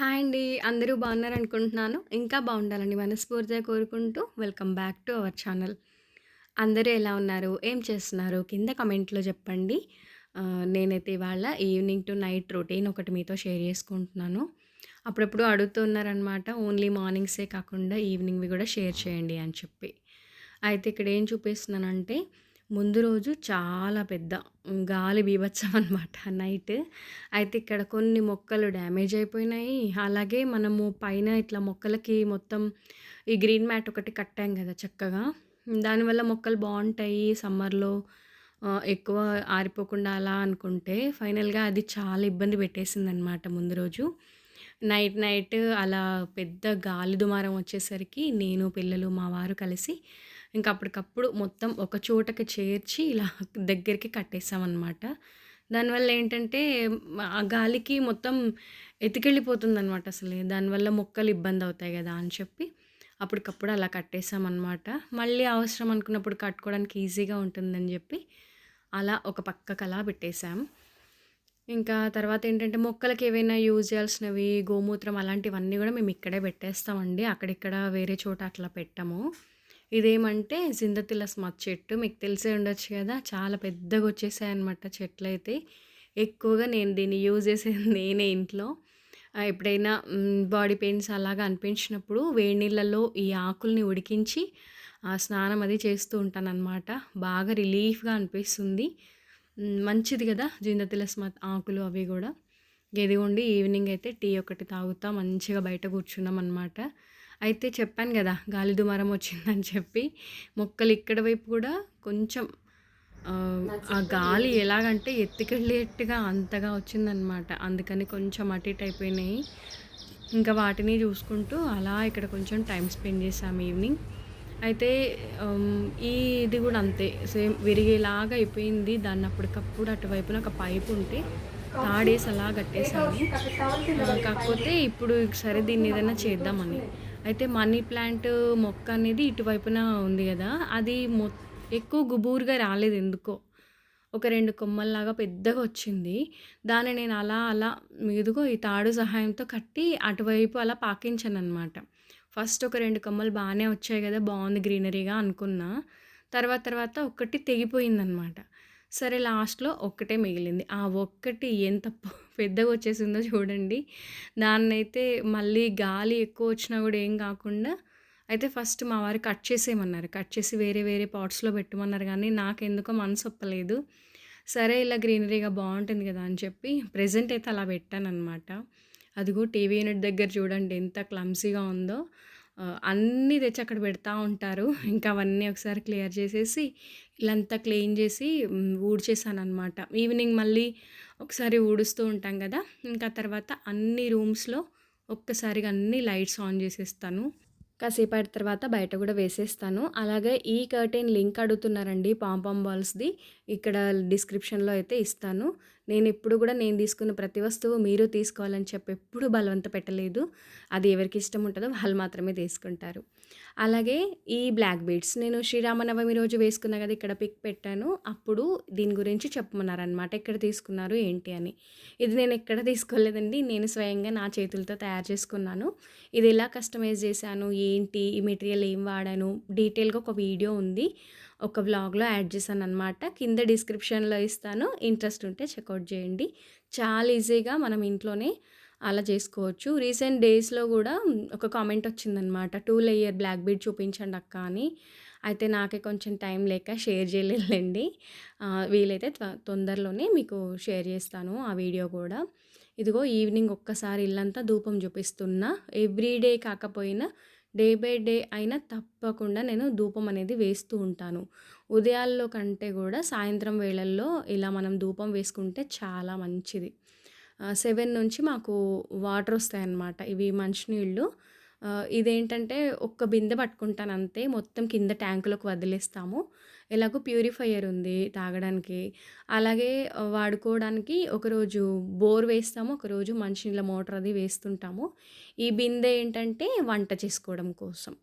Hi అండి. అందరూ బాగున్నారనుకుంటున్నాను. ఇంకా బాగుండాలని మనస్ఫూర్తిగా కోరుకుంటూ welcome back to our channel. అందరూ ఎలా ఉన్నారు? ఏం చేస్తున్నారు? కింద కమెంట్లో చెప్పండి. నేనైతే ఇవాళ ఈవినింగ్ టు నైట్ రొటీన్ ఒకటి మీతో షేర్ చేసుకుంటున్నాను. అప్పుడప్పుడు అడుగుతున్నారనమాట ఓన్లీ మార్నింగ్సే కాకుండా ఈవినింగ్‌వి కూడా షేర్ చేయండి అని చెప్పి. అయితే ఇక్కడ ఏం చూపిస్తున్నానంటే ముందు రోజు చాలా పెద్ద గాలి బీభత్సం అనమాట నైట్. అయితే ఇక్కడ కొన్ని మొక్కలు డ్యామేజ్ అయిపోయినాయి. అలాగే మనము పైన ఇట్లా మొక్కలకి మొత్తం ఈ గ్రీన్ మ్యాట్ ఒకటి కట్టాం కదా చక్కగా. దానివల్ల మొక్కలు బాగుంటాయి సమ్మర్‌లో ఎక్కువ ఆరిపోకుండా అలా అనుకుంటే ఫైనల్‌గా అది చాలా ఇబ్బంది పెట్టేసిందనమాట ముందు రోజు. నైట్ నైట్ అలా పెద్ద గాలి దుమారం వచ్చేసరికి నేను, పిల్లలు, మా వారు కలిసి ఇంకా అప్పటికప్పుడు మొత్తం ఒక చోటకి చేర్చి ఇలా దగ్గరికి కట్టేసామనమాట. దానివల్ల ఏంటంటే ఆ గాలికి మొత్తం ఎత్తుకెళ్ళిపోతుందనమాట అసలే. దానివల్ల మొక్కలు ఇబ్బంది అవుతాయి కదా అని చెప్పి అప్పటికప్పుడు అలా కట్టేసామనమాట. మళ్ళీ అవసరం అనుకున్నప్పుడు కట్టుకోవడానికి ఈజీగా ఉంటుందని చెప్పి అలా ఒక పక్కకు అలా పెట్టేసాం. ఇంకా తర్వాత ఏంటంటే మొక్కలకి ఏవైనా యూజ్ చేయాల్సినవి గోమూత్రం అలాంటివన్నీ కూడా మేము ఇక్కడే పెట్టేస్తామండి. అక్కడిక్కడ వేరే చోట అట్లా పెట్టము. ఇదేమంటే జిందతిలస్ మత్ చెట్టు. మీకు తెలిసే ఉండొచ్చు కదా చాలా పెద్దగా వచ్చేసాయి అనమాట చెట్లయితే. ఎక్కువగా నేను దీన్ని యూజ్ చేసేది నేనే ఇంట్లో. ఎప్పుడైనా బాడీ పెయిన్స్ అలాగా అనిపించినప్పుడు వేడి నీళ్ళల్లో ఈ ఆకుల్ని ఉడికించి ఆ స్నానం అది చేస్తూ ఉంటానన్నమాట బాగా రిలీఫ్‌గా అనిపిస్తుంది. మంచిది కదా జిందతిలస్ మత్ ఆకులు అవి కూడా ఇదిగోండి ఈవినింగ్ అయితే టీ ఒకటి తాగుతా మంచిగా బయట కూర్చున్నాం అనమాట అయితే చెప్పాను కదా గాలి దుమారం వచ్చిందని చెప్పి మొక్కలు ఇక్కడ వైపు కూడా కొంచెం ఆ గాలి ఎలాగంటే ఎత్తుకెళ్ళేట్టుగా అంతగా వచ్చిందనమాట. అందుకని కొంచెం అటు ఇటు అయిపోయినాయి. ఇంకా వాటిని చూసుకుంటూ అలా ఇక్కడ కొంచెం టైం స్పెండ్ చేశాం ఈవినింగ్. అయితే ఈ ఇది కూడా అంతే సేమ్ విరిగేలాగా అయిపోయింది. దాన్ని అప్పటికప్పుడు అటువైపున ఒక పైప్ ఉంటే తాడేసి అలా కట్టేసాము కాకపోతే ఇప్పుడు సరే దీన్ని ఏదైనా చేద్దామని. అయితే మనీ ప్లాంట్ మొక్క అనేది ఇటువైపున ఉంది కదా అది మొ ఎక్కువ గుబురుగా రాలేదు ఎందుకో. ఒక రెండు కొమ్మల్లాగా పెద్దగా వచ్చింది. దాన్ని నేను అలా అలా మీదుగో ఈ తాడు సహాయంతో కట్టి అటువైపు అలా పాకించాననమాట. ఫస్ట్ ఒక రెండు కొమ్మలు బాగానే వచ్చాయి కదా బాగుంది గ్రీనరీగా అనుకున్నా. తర్వాత తర్వాత ఒక్కటి తెగిపోయిందనమాట. సరే లాస్ట్‌లో ఒక్కటే మిగిలింది. ఆ ఒక్కటి ఎంత పెద్దగా వచ్చేసిందో చూడండి. దాన్నైతే మళ్ళీ గాలి ఎక్కువ వచ్చినా కూడా ఏం కాకుండా అయితే ఫస్ట్ మా వారు కట్ చేసేయమన్నారు. కట్ చేసి వేరే వేరే పాట్స్‌లో పెట్టమన్నారు కానీ నాకెందుకో మనసొప్పలేదు. సరే ఇలా గ్రీనరీగా బాగుంటుంది కదా అని చెప్పి ప్రజెంట్ అయితే అలా పెట్టాను అనమాట అదిగో టీవీ యూనిట్ దగ్గర చూడండి ఎంత క్లమ్సీగా ఉందో. అన్నీ తెచ్చి అక్కడ పెడతా ఉంటారు. ఇంకా అవన్నీ ఒకసారి క్లియర్ చేసేసి ఇల్లంతా క్లీన్ చేసి హ్మ్, ఈవినింగ్ మళ్ళీ ఒకసారి ఊడుస్తూ ఉంటాం కదా ఇంకా తర్వాత అన్ని రూమ్స్‌లో ఒక్కసారిగా అన్ని లైట్స్ ఆన్ చేసేస్తాను. కాసేపటి తర్వాత బయట కూడా వేసేస్తాను. అలాగే ఈ కర్టెన్ లింక్ అడుగుతున్నారండి పాంపామ్ బాల్స్‌ది. ఇక్కడ డిస్క్రిప్షన్‌లో అయితే ఇస్తాను. నేను ఎప్పుడు కూడా నేను తీసుకున్న ప్రతి వస్తువు మీరు తీసుకోవాలని చెప్పి ఎప్పుడు బలవంత పెట్టలేదు. అది ఎవరికి ఇష్టం ఉంటుందో వాళ్ళు మాత్రమే తీసుకుంటారు. అలాగే ఈ బ్లాక్ బీడ్స్ నేను శ్రీరామనవమి రోజు వేసుకున్నా కదా ఇక్కడ పిక్ పెట్టాను. అప్పుడు దీని గురించి చెప్పమన్నారనమాట. ఎక్కడ తీసుకున్నారు ఏంటి అని. ఇది నేను ఎక్కడ తీసుకోలేదండి. నేను స్వయంగా నా చేతులతో తయారు చేసుకున్నాను. ఇది ఎలా కస్టమైజ్ చేశాను, ఏంటి, ఈ మెటీరియల్ ఏం వాడాను, డీటెయిల్‌గా ఒక వీడియో ఉంది. ఒక వ్లాగ్‌లో యాడ్ చేశాననమాట. కింద డిస్క్రిప్షన్‌లో ఇస్తాను. ఇంట్రెస్ట్ ఉంటే చెక్అవుట్ చేయండి. చాలా ఈజీగా మనం ఇంట్లోనే అలా చేసుకోవచ్చు. రీసెంట్ డేస్‌లో కూడా ఒక కామెంట్ వచ్చిందనమాట. టూ లేయర్ బ్లాక్ బీడ్ చూపించండి అక్క అని. అయితే నాకే కొంచెం టైం లేక షేర్ చేయలేదండి వీలైతే తొందరలోనే మీకు షేర్ చేస్తాను ఆ వీడియో కూడా ఇదిగో ఈవినింగ్ ఒక్కసారి ఇల్లంతా ధూపం చూపిస్తున్నా. ఎవ్రీ డే కాకపోయినా డే బై డే అయినా తప్పకుండా నేను ధూపం అనేది వేస్తూ ఉంటాను. ఉదయాల్లో కంటే కూడా సాయంత్రం వేళల్లో ఇలా మనం ధూపం వేసుకుంటే చాలా మంచిది. సెవెన్ నుంచి మాకు వాటర్ వస్తాయన్నమాట. ఇవి మంచినీళ్ళు. ఇదేంటంటే ఒక్క బిందె పట్టుకుంటాను అంతే. మొత్తం కింద ట్యాంకులోకి వదిలేస్తాము. ఎలాగో ప్యూరిఫైయర్ ఉంది తాగడానికి. అలాగే వాడుకోవడానికి ఒకరోజు బోర్ వేస్తాము. ఒకరోజు మంచినీళ్ళ మోటార్ అది వేస్తుంటాము. ఈ బిందె ఏంటంటే వంట చేసుకోవడం కోసం.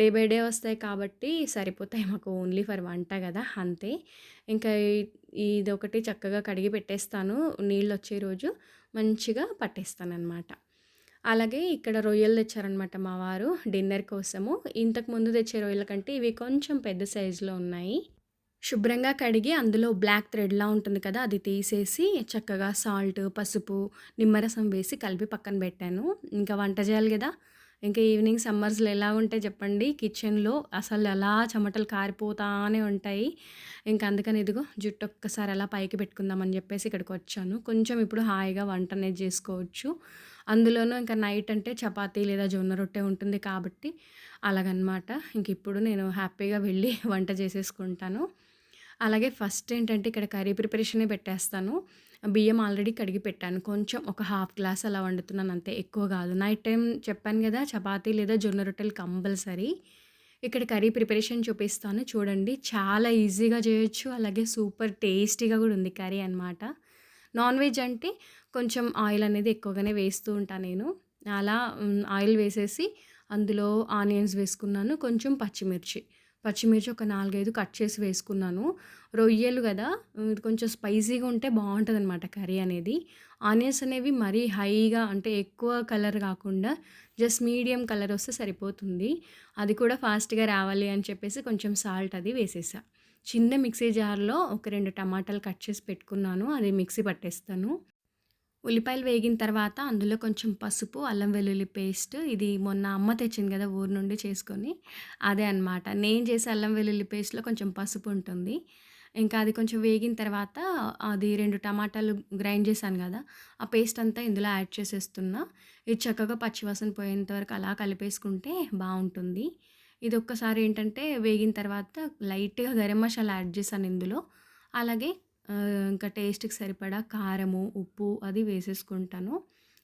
డే బై డే వస్తాయి కాబట్టి సరిపోతాయి మాకు ఓన్లీ ఫర్ వంట కదా అంతే. ఇంకా ఇది ఒకటి చక్కగా కడిగి పెట్టేస్తాను. నీళ్ళు వచ్చే రోజు మంచిగా పట్టేస్తాను అనమాట అలాగే ఇక్కడ రొయ్యలు తెచ్చారనమాట మా వారు డిన్నర్ కోసము. ఇంతకు ముందు తెచ్చే రొయ్యల కంటే ఇవి కొంచెం పెద్ద సైజులో ఉన్నాయి. శుభ్రంగా కడిగి అందులో బ్లాక్ థ్రెడ్‌లా ఉంటుంది కదా! అది తీసేసి చక్కగా సాల్ట్, పసుపు, నిమ్మరసం వేసి కలిపి పక్కన పెట్టాను. ఇంకా వంట చేయాలి కదా ఇంకా ఈవినింగ్ సమ్మర్స్‌లో ఎలా ఉంటాయి చెప్పండి కిచెన్‌లో అసలు అలా చెమటలు కారిపోతానే ఉంటాయి. ఇంకా అందుకని ఇదిగో జుట్టు ఒక్కసారి అలా పైకి పెట్టుకుందామని ఇక్కడికి వచ్చాను కొంచెం ఇప్పుడు హాయిగా వంట అనేది చేసుకోవచ్చు అందులోనూ ఇంకా నైట్ అంటే చపాతీ లేదా జొన్న రొట్టె ఉంటుంది కాబట్టి అలాగనమాట. ఇంక ఇప్పుడు నేను హ్యాపీగా వెళ్ళి వంట చేసేసుకుంటాను. అలాగే ఫస్ట్ ఏంటంటే ఇక్కడ కర్రీ ప్రిపరేషనే పెట్టేస్తాను. బియ్యం ఆల్రెడీ కడిగి పెట్టాను. కొంచెం ఒక హాఫ్ గ్లాస్ అలా వండుతున్నాను అంతే ఎక్కువ కాదు నైట్ టైం చెప్పాను కదా చపాతీ లేదా జొన్న రొట్టెలు కంపల్సరీ. ఇక్కడ కర్రీ ప్రిపరేషన్ చూపిస్తాను చూడండి. చాలా ఈజీగా చేయొచ్చు. అలాగే సూపర్ టేస్టీగా కూడా ఉంది కర్రీ అనమాట. నాన్ వెజ్ అంటే కొంచెం ఆయిల్ అనేది ఎక్కువగానే వేస్తూ ఉంటాను నేను. అలా ఆయిల్ వేసేసి అందులో ఆనియన్స్ వేసుకున్నాను. కొంచెం పచ్చిమిర్చి. పచ్చిమిర్చి ఒక 4, 5 కట్ చేసి వేసుకున్నాను. రొయ్యలు కదా కొంచెం స్పైసీగా ఉంటే బావుంటదనమాట కర్రీ అనేది. ఆనియన్స్ అనేవి మరీ హైగా అంటే ఎక్కువ కలర్ కాకుండా జస్ట్ మీడియం కలర్ వస్తే సరిపోతుంది. అది కూడా ఫాస్ట్‌గా రావాలి అని చెప్పేసి కొంచెం సాల్ట్ అది వేసేసా. చిన్న మిక్సీ జార్‌లో ఒక రెండు టమాటాలు కట్ చేసి పెట్టుకున్నాను. అది మిక్సీ పట్టేస్తాను. ఉల్లిపాయలు వేగిన తర్వాత అందులో కొంచెం పసుపు, అల్లం వెల్లుల్లి పేస్ట్ ఇది మొన్న అమ్మ తెచ్చింది కదా ఊరు నుండి చేసుకొని అదే అనమాట. నేను చేసే అల్లం వెల్లుల్లి పేస్ట్‌లో కొంచెం పసుపు ఉంటుంది. ఇంకా అది కొంచెం వేగిన తర్వాత అది రెండు టమాటాలు గ్రైండ్ చేశాను కదా ఆ పేస్ట్ అంతా ఇందులో యాడ్ చేసేస్తున్నా. ఇది చక్కగా పచ్చివాసన పోయేంత వరకు అలా కలిపేసుకుంటే బాగుంటుంది ఇది ఒక్కసారి ఏంటంటే వేగిన తర్వాత లైట్‌గా గరం మసాలా యాడ్ చేశాను ఇందులో. అలాగే ఇంకా టేస్ట్‌కి సరిపడా కారము, ఉప్పు అది వేసేసుకుంటాను.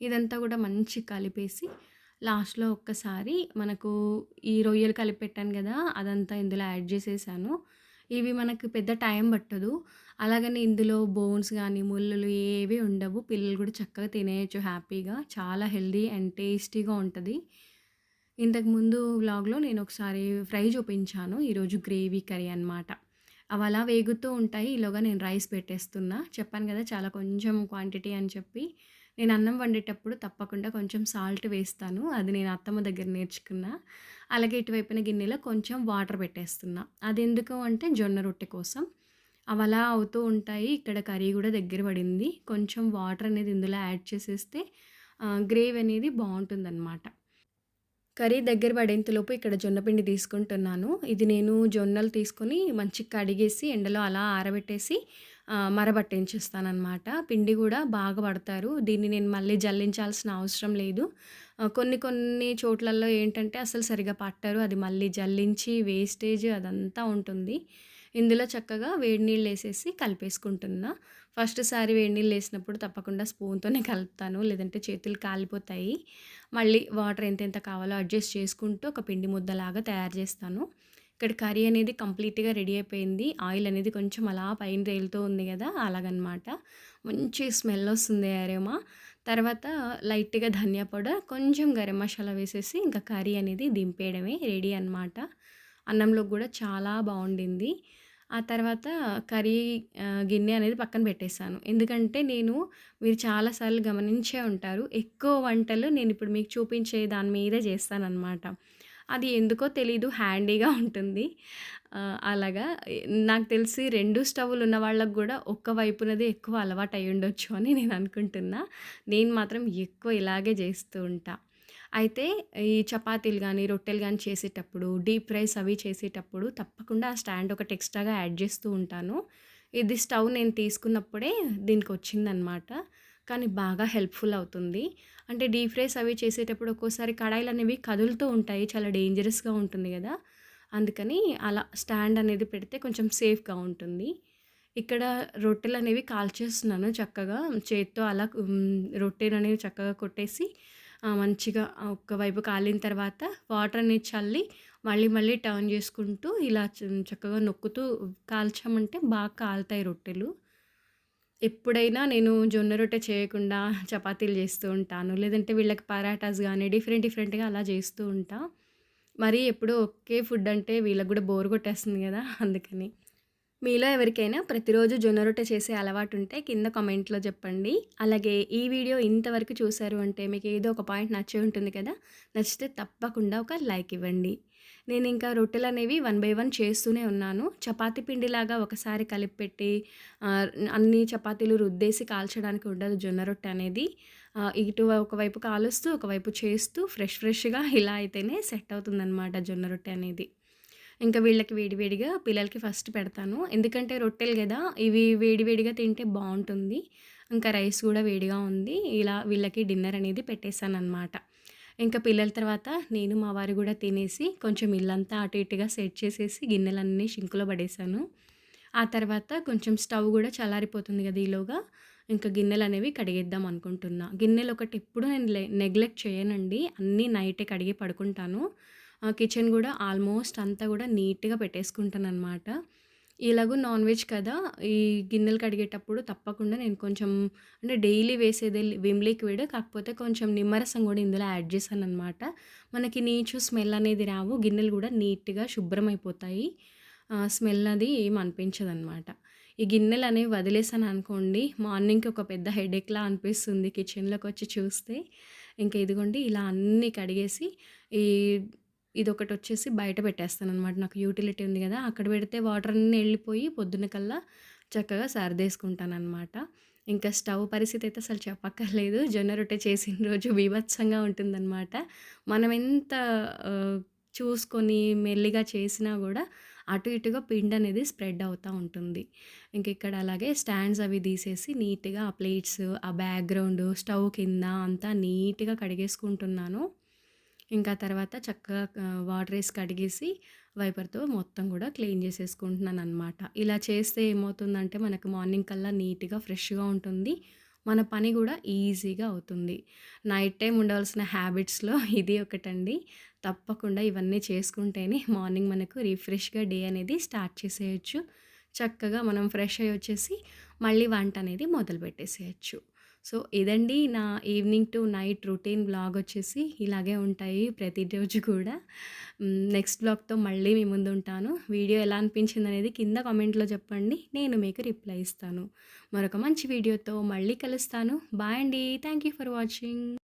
ఇదంతా కూడా మంచిగా కలిపేసి లాస్ట్‌లో ఒక్కసారి మనకు ఈ రొయ్యలు కలిపి పెట్టాను అదంతా ఇందులో యాడ్ చేసేసాను. ఇవి మనకు పెద్ద టైం పట్టదు. అలాగని ఇందులో బోన్స్ కానీ ముల్లులు ఏవి ఉండవు. పిల్లలు కూడా చక్కగా తినేయచ్చు హ్యాపీగా. చాలా హెల్దీ అండ్ టేస్టీగా ఉంటుంది ఇంతకుముందు వ్లాగ్‌లో నేను ఒకసారి ఫ్రై చూపించాను. ఈరోజు గ్రేవీ కర్రీ అనమాట. అవి అలా వేగుతూ ఉంటాయి. ఈలోగా నేను రైస్ పెట్టేస్తున్నా. చెప్పాను కదా చాలా కొంచెం క్వాంటిటీ అని చెప్పి. నేను అన్నం వండేటప్పుడు తప్పకుండా కొంచెం సాల్ట్ వేస్తాను. అది నేను అత్తమ్మ దగ్గర నేర్చుకున్నా. అలాగే ఇటువైపున గిన్నెలో కొంచెం వాటర్ పెట్టేస్తున్నా. ఎందుకు అంటే జొన్న రొట్టె కోసం. అవి అలా అవుతూ ఉంటాయి. ఇక్కడ కర్రీ కూడా దగ్గర పడింది. కొంచెం వాటర్ అనేది ఇందులో యాడ్ చేసేస్తే గ్రేవీ అనేది బాగుంటుందన్నమాట కర్రీ దగ్గర పడేంతలోపు ఇక్కడ జొన్న పిండి తీసుకుంటున్నాను. ఇది నేను జొన్నలు తీసుకొని మంచిగా కడిగేసి ఎండలో అలా ఆరబెట్టేసి ఆహ్, పిండి కూడా బాగా పడతారు. దీన్ని నేను మళ్ళీ జల్లించాల్సిన అవసరం లేదు. కొన్ని కొన్ని చోట్లలో ఏంటంటే అసలు సరిగా పట్టరు. అది మళ్ళీ జల్లించి వేస్టేజ్ అదంతా ఉంటుంది. ఇందులో చక్కగా వేడి నీళ్ళు వేసేసి కలిపేసుకుంటున్నా. ఫస్ట్ సారి వేడి నీళ్ళు వేసినప్పుడు తప్పకుండా స్పూన్‌తోనే కలుపుతాను. లేదంటే చేతులు కాలిపోతాయి. మళ్ళీ వాటర్ ఎంతెంత కావాలో అడ్జస్ట్ చేసుకుంటూ ఒక పిండి ముద్దలాగా తయారు చేస్తాను. ఇక్కడ కర్రీ అనేది కంప్లీట్‌గా రెడీ అయిపోయింది. ఆయిల్ అనేది కొంచెం అలా పైన రేలుతూ ఉంది కదా అలాగనమాట. మంచి స్మెల్ వస్తుంది అరేమా తర్వాత లైట్‌గా ధనియా పౌడర్, కొంచెం గరం మసాలా వేసేసి ఇంకా కర్రీ అనేది దింపేయడమే రెడీ అనమాట. అన్నంలో కూడా చాలా బాగుండింది ఆ తర్వాత కర్రీ గిన్నె అనేది పక్కన పెట్టేసాను. ఎందుకంటే నేను మీరు చాలాసార్లు గమనించే ఉంటారు. ఎక్కువ వంటలు నేను ఇప్పుడు మీకు చూపించే దాని మీదే చేస్తానన్నమాట అది ఎందుకో తెలీదు హ్యాండీగా ఉంటుంది. అలాగా నాకు తెలిసి రెండు స్టవ్‌లు ఉన్న వాళ్ళకు కూడా ఒక్క వైపునదే ఎక్కువ అలవాటు అయ్యుండొచ్చు అని నేను అనుకుంటున్నా. నేను మాత్రం ఎక్కువ ఇలాగే చేస్తూ ఉంటాను అయితే ఈ చపాతీలు కానీ రొట్టెలు కానీ చేసేటప్పుడు డీప్ ఫ్రైస్ అవి చేసేటప్పుడు తప్పకుండా ఆ స్టాండ్ ఒకటి ఎక్స్‌ట్రాగా యాడ్ చేస్తూ ఉంటాను. ఇది స్టవ్ నేను తీసుకున్నప్పుడే దీనికి వచ్చిందనమాట కానీ బాగా హెల్ప్‌ఫుల్ అవుతుంది. అంటే డీప్ ఫ్రైస్ అవి చేసేటప్పుడు ఒక్కోసారి కడాయిలు అనేవి కదులుతూ ఉంటాయి. చాలా డేంజరస్‌గా ఉంటుంది కదా అందుకని అలా స్టాండ్ అనేది పెడితే కొంచెం సేఫ్‌గా ఉంటుంది. ఇక్కడ రొట్టెలు అనేవి కాల్చేస్తున్నాను చక్కగా చేత్తో అలా రొట్టెలు అనేవి చక్కగా కొట్టేసి మంచిగా ఒక వైపు కాలిన తర్వాత వాటర్ అనేది చల్లి మళ్ళీ మళ్ళీ టర్న్ చేసుకుంటూ ఇలా చక్కగా నొక్కుతూ కాల్చామంటే బాగా కాలుతాయి రొట్టెలు. ఎప్పుడైనా నేను జొన్న రొట్టె చేయకుండా చపాతీలు చేస్తూ ఉంటాను. లేదంటే వీళ్ళకి పరాటాస్ కానీ డిఫరెంట్ డిఫరెంట్‌గా అలా చేస్తూ ఉంటా. మరీ ఎప్పుడూ ఒకే ఫుడ్ అంటే వీళ్ళకి కూడా బోర్ కొట్టేస్తుంది కదా అందుకని. మీలో ఎవరికైనా ప్రతిరోజు జొన్న రొట్టె చేసే అలవాటు ఉంటే కింద కామెంట్లో చెప్పండి. అలాగే ఈ వీడియో ఇంతవరకు చూశారు అంటే మీకు ఏదో ఒక పాయింట్ నచ్చే ఉంటుంది కదా నచ్చితే తప్పకుండా ఒక లైక్ ఇవ్వండి. నేను ఇంకా రొట్టెలు అనేవి వన్ బై వన్ చేస్తూనే ఉన్నాను. చపాతీ పిండిలాగా ఒకసారి కలిపి పెట్టి అన్ని చపాతీలు రుద్దేసి కాల్చడానికి ఉండదు జొన్న రొట్టె అనేది ఇటు ఒకవైపు కాలుస్తూ ఒకవైపు చేస్తూ ఫ్రెష్ ఫ్రెష్గా ఇలా అయితేనే సెట్ అవుతుందన్నమాట జొన్న రొట్టె అనేది. ఇంకా వీళ్ళకి వేడివేడిగా పిల్లలకి ఫస్ట్ పెడతాను. ఎందుకంటే రొట్టెలు కదా ఇవి వేడివేడిగా తింటే బాగుంటుంది. ఇంకా రైస్ కూడా వేడిగా ఉంది. ఇలా వీళ్ళకి డిన్నర్ అనేది పెట్టేశాను అనమాట ఇంకా పిల్లల తర్వాత నేను మా వారు కూడా తినేసి కొంచెం ఇల్లంతా అటు ఇటుగా సెట్ చేసేసి గిన్నెలన్నీ షింకులో పడేశాను. ఆ తర్వాత కొంచెం స్టవ్ కూడా చల్లారిపోతుంది కదా ఈలోగా ఇంకా గిన్నెలు అనేవి కడిగేద్దాం అనుకుంటున్నా. గిన్నెలు ఒకటి ఎప్పుడు నేను నెగ్లెక్ట్ చేయనండి. అన్నీ నైటే కడిగి పడుకుంటాను. కిచెన్ కూడా ఆల్మోస్ట్ అంతా కూడా నీట్గా పెట్టేసుకుంటాను అనమాట ఇలాగూ నాన్ వెజ్ కదా ఈ గిన్నెలు కడిగేటప్పుడు తప్పకుండా నేను కొంచెం అంటే డైలీ వేసేది విమ్ లిక్విడ్ కాకపోతే కొంచెం నిమ్మరసం కూడా ఇందులో యాడ్ చేశాను అనమాట మనకి నీచు స్మెల్ అనేది రావు గిన్నెలు కూడా నీట్గా శుభ్రం అయిపోతాయి స్మెల్ అది ఏం అనిపించదు అనమాట ఈ గిన్నెలు అనేవి వదిలేసాను అనుకోండి మార్నింగ్కి ఒక పెద్ద హెడేక్లా అనిపిస్తుంది కిచెన్లోకి వచ్చి చూస్తే. ఇంకా ఇదిగోండి ఇలా అన్నీ కడిగేసి ఈ ఇది ఒకటి వచ్చేసి బయట పెట్టేస్తాను అనమాట నాకు యూటిలిటీ ఉంది కదా అక్కడ పెడితే వాటర్ అన్నీ వెళ్ళిపోయి పొద్దున్న కల్లా చక్కగా సర్దేసుకుంటాను అనమాట ఇంకా స్టవ్ పరిస్థితి అయితే అసలు చెప్పక్కర్లేదు. జొన్న రొట్టె చేసిన రోజు బీభత్సంగా ఉంటుందన్నమాట మనం ఎంత చూసుకొని మెల్లిగా చేసినా కూడా అటు ఇటుగా పిండి అనేది స్ప్రెడ్ అవుతూ ఉంటుంది. ఇంక ఇక్కడ అలాగే స్టాండ్స్ అవి తీసేసి నీట్గా ఆ ప్లేట్స్ ఆ బ్యాక్గ్రౌండ్ స్టవ్ కింద అంతా నీట్గా కడిగేసుకుంటున్నాను. ఇంకా తర్వాత చక్కగా వాటర్ వేసి కడిగేసి వైపర్తో మొత్తం కూడా క్లీన్ చేసేసుకుంటున్నాను అనమాట ఇలా చేస్తే ఏమవుతుందంటే మనకు మార్నింగ్ కల్లా నీట్గా ఫ్రెష్గా ఉంటుంది. మన పని కూడా ఈజీగా అవుతుంది. నైట్ టైం ఉండవలసిన హ్యాబిట్స్లో ఇది ఒకటండి. తప్పకుండా ఇవన్నీ చేసుకుంటేనే మార్నింగ్ మనకు రిఫ్రెష్గా డే అనేది స్టార్ట్ చేసేయచ్చు. చక్కగా మనం ఫ్రెష్ అయ్యి వచ్చేసి మళ్ళీ వంట అనేది మొదలు పెట్టేసేయచ్చు సో ఇదండి నా evening to night routine blog వచ్చేసి ఇలాగే ఉంటాయి ప్రతిరోజు కూడా. నెక్స్ట్ బ్లాగ్తో మళ్ళీ మీ ముందు ఉంటాను. వీడియో ఎలా అనిపించింది అనేది కింద కామెంట్లో చెప్పండి. నేను మీకు రిప్లై ఇస్తాను. మరొక మంచి వీడియోతో మళ్ళీ కలుస్తాను. బాయ్ అండి. Thank you for watching.